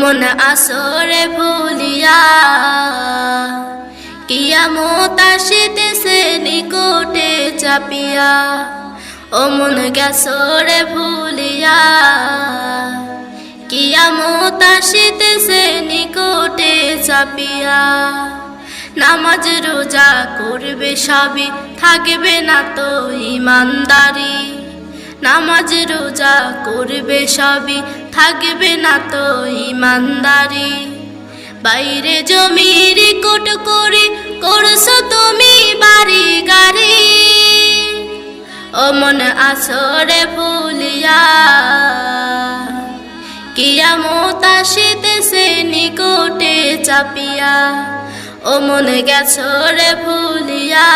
মন আসরে ভুলিয়া, কিয়ামত আসিতেছে নিকটে চাপিয়া ও মন গ্যাসরে ভুলিয়া, কিয়ামত আসিতেছে নিকটে চাপিয়া। নামাজ রোজা করবে সবই, থাকবে না তো ইমানদারি। নামাজ রোজা করবে সবই, থাকবে না তো ইমানদারি। বাইরে জমির কোট করে করছ তুমি বাড়ি গাড়ি। ও মন আসরে ভুলিয়া কিয়ামত আসিতেছে নিকটে চাপিয়া ও মন গেছরে ভুলিয়া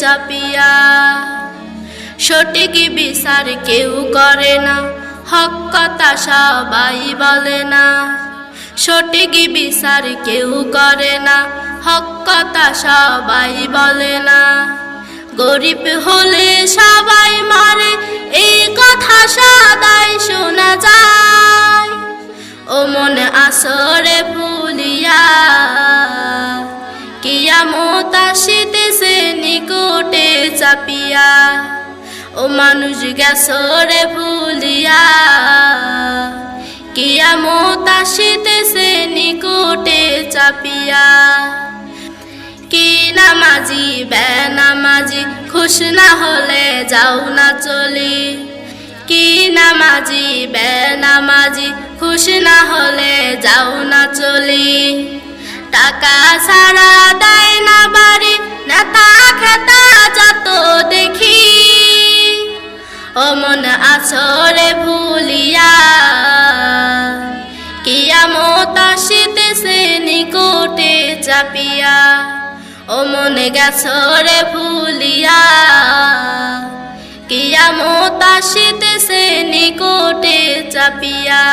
চাপিয়া। সঠিক বিচার কেউ করে না, হক কথা সবাই বলে না। সঠিক বিচার কেউ করে না, হক কথা সবাই বলে না। গরিব হলে সবাই মারে, এই কথা সদাই শোনা যায়। ও মনে আসরে ভুলিয়া আসিতেছে নিকটে চাপিয়া, ও মানুষ গেছরে ভুলিয়া। কিয়ামত আসিতেছে নিকটে চাপিয়া। কি নামাজি, বেনামাজি, খুশ না হলে যাও না চলি। কি নামাজি, বেনামাজি, খুশ না হলে যাও না চলি। টাকা ছাড়া চাপিয়া ও মনে গেছরে ভুলিয়া। কিয়া মত আসিতেছে নিকটে চাপিয়া।